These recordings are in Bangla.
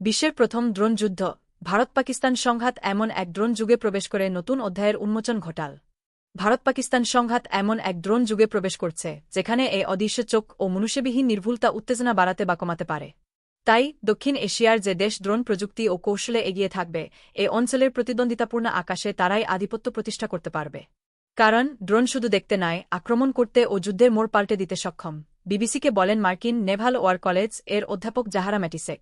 বিশ্বের প্রথম ড্রোন যুদ্ধ ভারত পাকিস্তান সংঘাত এমন এক ড্রোন যুগে প্রবেশ করে নতুন অধ্যায়ের উন্মোচন ঘটাল। ভারত পাকিস্তান সংঘাত এমন এক ড্রোন যুগে প্রবেশ করছে, যেখানে এই অদৃশ্য চোখ ও মনুষ্যবিহীন নির্ভুলতা উত্তেজনা বাড়াতে বা কমাতে পারে। তাই দক্ষিণ এশিয়ার যে দেশ ড্রোন প্রযুক্তি ও কৌশলে এগিয়ে থাকবে, এ অঞ্চলের প্রতিদ্বন্দ্বিতাপূর্ণ আকাশে তারাই আধিপত্য প্রতিষ্ঠা করতে পারবে। কারণ ড্রোন শুধু দেখতে নয় আক্রমণ করতে ও যুদ্ধের মোড় পাল্টে দিতে সক্ষম। বিবিসিকে বলেন মার্কিন নেভাল ওয়ার কলেজের অধ্যাপক জাহারা ম্যাটিসেক।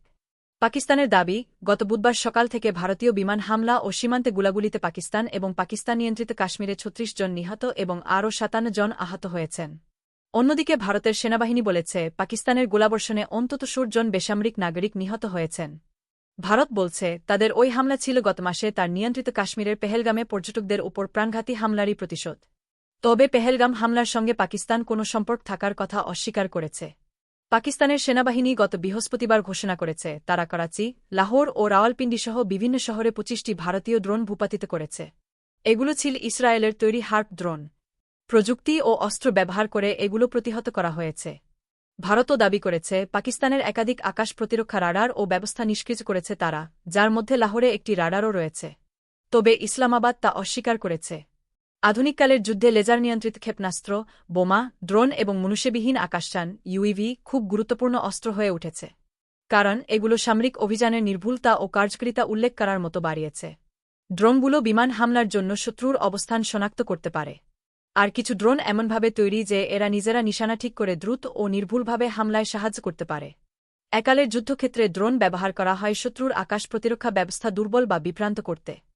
পাকিস্তানের দাবি, গত বুধবার সকাল থেকে ভারতীয় বিমান হামলা ও সীমান্তে গুলাগুলিতে পাকিস্তান এবং পাকিস্তান নিয়ন্ত্রিত কাশ্মীরে ছত্রিশ জন নিহত এবং আরও সাতান্ন জন আহত হয়েছেন। অন্যদিকে ভারতের সেনাবাহিনী বলেছে, পাকিস্তানের গোলাবর্ষণে অন্তত জন বেসামরিক নাগরিক নিহত হয়েছেন। ভারত বলছে, তাদের ওই হামলা ছিল গত মাসে তার নিয়ন্ত্রিত কাশ্মীরের পেহেলগামে পর্যটকদের উপর প্রাণঘাতী হামলারই প্রতিশোধ। তবে পেহেলগাম হামলার সঙ্গে পাকিস্তান কোনো সম্পর্ক থাকার কথা অস্বীকার করেছে। পাকিস্তানের সেনাবাহিনী গত বৃহস্পতিবার ঘোষণা করেছে, তারা করাচি, লাহোর ও রাওয়ালপিন্ডিসহ বিভিন্ন শহরে পঁচিশটি ভারতীয় ড্রোন ভূপাতিত করেছে। এগুলো ছিল ইসরায়েলের তৈরি হার্প ড্রোন। প্রযুক্তি ও অস্ত্র ব্যবহার করে এগুলো প্রতিহত করা হয়েছে। ভারতও দাবি করেছে, পাকিস্তানের একাধিক আকাশ প্রতিরক্ষা রাডার ও ব্যবস্থা নিষ্ক্রিয় করেছে তারা, যার মধ্যে লাহোরে একটি রাডারও রয়েছে। তবে ইসলামাবাদ তা অস্বীকার করেছে। আধুনিককালের যুদ্ধে লেজার নিয়ন্ত্রিত ক্ষেপণাস্ত্র, বোমা, ড্রোন এবং মনুষ্যবিহীন আকাশযান ইউইভি খুব গুরুত্বপূর্ণ অস্ত্র হয়ে উঠেছে। কারণ এগুলো সামরিক অভিযানের নির্ভুলতা ও কার্যকরিতা উল্লেখ করার মতো বাড়িয়েছে। ড্রোনগুলো বিমান হামলার জন্য শত্রুর অবস্থান শনাক্ত করতে পারে। আর কিছু ড্রোন এমনভাবে তৈরি যে এরা নিজেরা নিশানা ঠিক করে দ্রুত ও নির্ভুলভাবে হামলায় সাহায্য করতে পারে। একালের যুদ্ধক্ষেত্রে ড্রোন ব্যবহার করা হয় শত্রুর আকাশ প্রতিরক্ষা ব্যবস্থা দুর্বল বা বিভ্রান্ত করতে।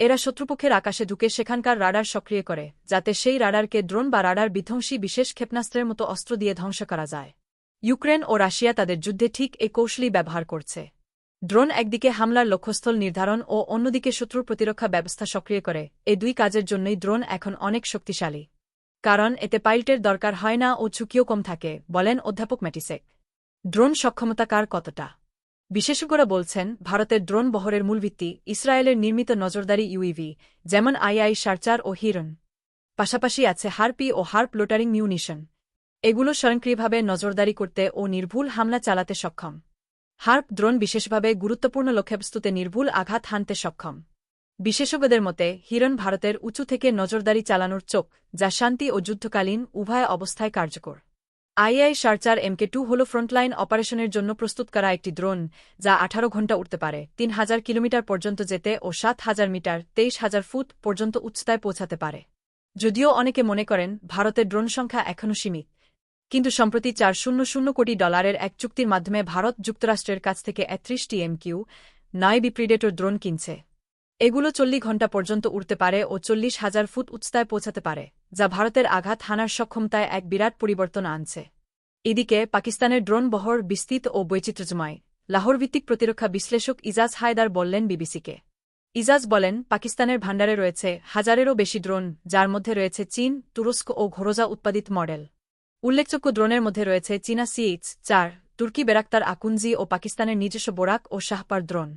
এরা শত্রুপক্ষের আকাশে ঢুকে সেখানকার রাডার সক্রিয় করে, যাতে সেই রাডারকে ড্রোন বা রাডার বিধ্বংসী বিশেষ ক্ষেপণাস্ত্রের মতো অস্ত্র দিয়ে ধ্বংস করা যায়। ইউক্রেন ও রাশিয়া তাদের যুদ্ধে ঠিক এই কৌশলই ব্যবহার করছে। ড্রোন একদিকে হামলার লক্ষ্যস্থল নির্ধারণ ও অন্যদিকে শত্রুর প্রতিরক্ষা ব্যবস্থা সক্রিয় করে, এই দুই কাজের জন্যই ড্রোন এখন অনেক শক্তিশালী। কারণ এতে পাইলটের দরকার হয় না ও ঝুঁকিও কম থাকে, বলেন অধ্যাপক ম্যাটিসেক। ড্রোন সক্ষমতা কার কতটা? বিশেষজ্ঞরা বলছেন, ভারতের ড্রোন বহরের মূল ভিত্তি ইসরায়েলের নির্মিত নজরদারি ইউইভি, যেমন আইআই সার্চার ও হিরন। পাশাপাশি আছে হারপি ও হার্প লোটারিং মিউনিশন। এগুলো স্বয়ংক্রিয়ভাবে নজরদারি করতে ও নির্ভুল হামলা চালাতে সক্ষম। হার্প ড্রোন বিশেষভাবে গুরুত্বপূর্ণ লক্ষ্যবস্তুতে নির্ভুল আঘাত হানতে সক্ষম। বিশেষজ্ঞদের মতে হিরণ ভারতের উঁচু থেকে নজরদারি চালানোর চোখ যা শান্তি ও যুদ্ধকালীন উভয় অবস্থায় কার্যকর। আইআই সার্চার এমকে টু হল ফ্রন্টলাইন অপারেশনের জন্য প্রস্তুত করা একটি ড্রোন, যা আঠারো ঘণ্টা উঠতে পারে, তিন হাজার কিলোমিটার পর্যন্ত যেতে ও সাত হাজার মিটার, তেইশ হাজার ফুট পর্যন্ত উচ্চতায় পৌঁছাতে পারে। যদিও অনেকে মনে করেন, ভারতের ড্রোন সংখ্যা এখনও সীমিত। কিন্তু সম্প্রতি চার শূন্য শূন্য কোটি ডলারের এক চুক্তির মাধ্যমে ভারত যুক্তরাষ্ট্রের কাছ থেকে একত্রিশটি এমকিউ, নয় বিপ্রিডেটর ড্রোন কিনছে। এগুলো চল্লিশ ঘণ্টা পর্যন্ত উড়তে পারে ও চল্লিশ হাজার ফুট উচ্চতায় পৌঁছাতে পারে, যা ভারতের আঘাত হানার সক্ষমতায় এক বিরাট পরিবর্তন আনছে। এদিকে, পাকিস্তানের ড্রোন বহর বিস্তৃত ও বৈচিত্র্যময়। লাহোরভিত্তিক প্রতিরক্ষা বিশ্লেষক ইজাজ হায়দার বললেন বিবিসিকে। ইজাজ বলেন, পাকিস্তানের ভাণ্ডারে রয়েছে হাজারেরও বেশি ড্রোন, যার মধ্যে রয়েছে চীন, তুরস্ক ও ঘোরজা উৎপাদিত মডেল। উল্লেখযোগ্য ড্রোনের মধ্যে রয়েছে চীনা সিএইচ চার, তুর্কি বেরাক্তার আকুঞ্জি ও পাকিস্তানের নিজস্ব বোরাক ও শাহপার ড্রোন।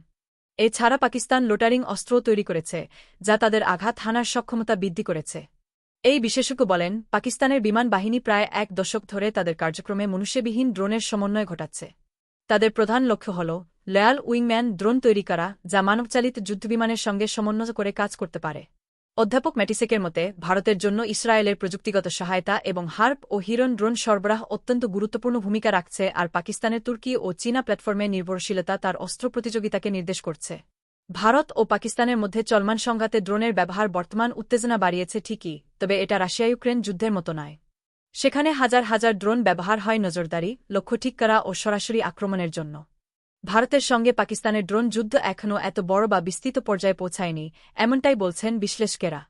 এছাড়া পাকিস্তান লোটারিং অস্ত্র তৈরি করেছে, যা তাদের আঘাত হানার সক্ষমতা বৃদ্ধি করেছে। এই বিশেষজ্ঞ বলেন, পাকিস্তানের বিমান বাহিনী প্রায় এক দশক ধরে তাদের কার্যক্রমে মনুষ্যবিহীন ড্রোনের সমন্বয় ঘটাচ্ছে। তাদের প্রধান লক্ষ্য হল, লয়াল উইংম্যান ড্রোন তৈরি করা, যা মানবচালিত যুদ্ধবিমানের সঙ্গে সমন্বয় করে কাজ করতে পারে। অধ্যাপক ম্যাটিসেকের মতে, ভারতের জন্য ইসরায়েলের প্রযুক্তিগত সহায়তা এবং হার্প ও হিরন ড্রোন সরবরাহ অত্যন্ত গুরুত্বপূর্ণ ভূমিকা রাখছে আর পাকিস্তানের তুর্কি ও চীনা প্ল্যাটফর্মে নির্ভরশীলতা তার অস্ত্র প্রতিযোগিতাকে নির্দেশ করছে। ভারত ও পাকিস্তানের মধ্যে চলমান সংঘাতে ড্রোনের ব্যবহার বর্তমান উত্তেজনা বাড়িয়েছে ঠিকই, তবে এটা রাশিয়া ইউক্রেন যুদ্ধের মতো নয়। সেখানে হাজার হাজার ড্রোন ব্যবহার হয় নজরদারি, লক্ষ্য ঠিক করা ও সরাসরি আক্রমণের জন্য। ভারতের সঙ্গে পাকিস্তানের ড্রোন যুদ্ধ এখনও এত বড় বা বিস্তৃত পর্যায়ে পৌঁছায়নি, এমনটাই বলছেন বিশ্লেষকেরা।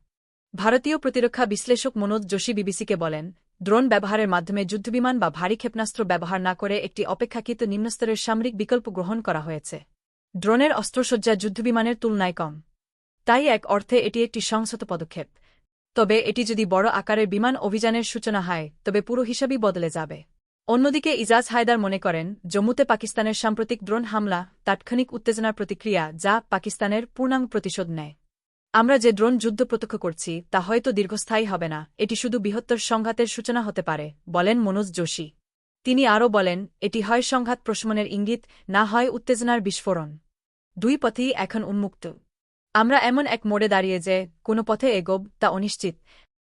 ভারতীয় প্রতিরক্ষা বিশ্লেষক মনোজ যোশী বিবিসিকে বলেন, ড্রোন ব্যবহারের মাধ্যমে যুদ্ধবিমান বা ভারী ক্ষেপণাস্ত্র ব্যবহার না করে একটি অপেক্ষাকৃত নিম্নস্তরের সামরিক বিকল্প গ্রহণ করা হয়েছে। ড্রোনের অস্ত্রসজ্জা যুদ্ধবিমানের তুলনায় কম। তাই এক অর্থে এটি একটি সংহত পদক্ষেপ। তবে এটি যদি বড় আকারের বিমান অভিযানের সূচনা হয়, তবে পুরো হিসাবই বদলে যাবে। অন্যদিকে ইজাজ হায়দার মনে করেন, জম্মুতে পাকিস্তানের সাম্প্রতিক ড্রোন হামলা তাৎক্ষণিক উত্তেজনার প্রতিক্রিয়া যা পাকিস্তানের পূর্ণাঙ্গ প্রতিশোধ নেয়। আমরা যে ড্রোন যুদ্ধ প্রত্যক্ষ করছি, তা হয়তো দীর্ঘস্থায়ী হবে না, এটি শুধু বৃহত্তর সংঘাতের সূচনা হতে পারে, বলেন মনোজ যোশী। তিনি আরও বলেন, এটি হয় সংঘাত প্রশমনের ইঙ্গিত, না হয় উত্তেজনার বিস্ফোরণ। দুই পথেই এখন উন্মুক্ত। আমরা এমন এক মোড়ে দাঁড়িয়ে যে, কোনো পথে এগোব তা অনিশ্চিত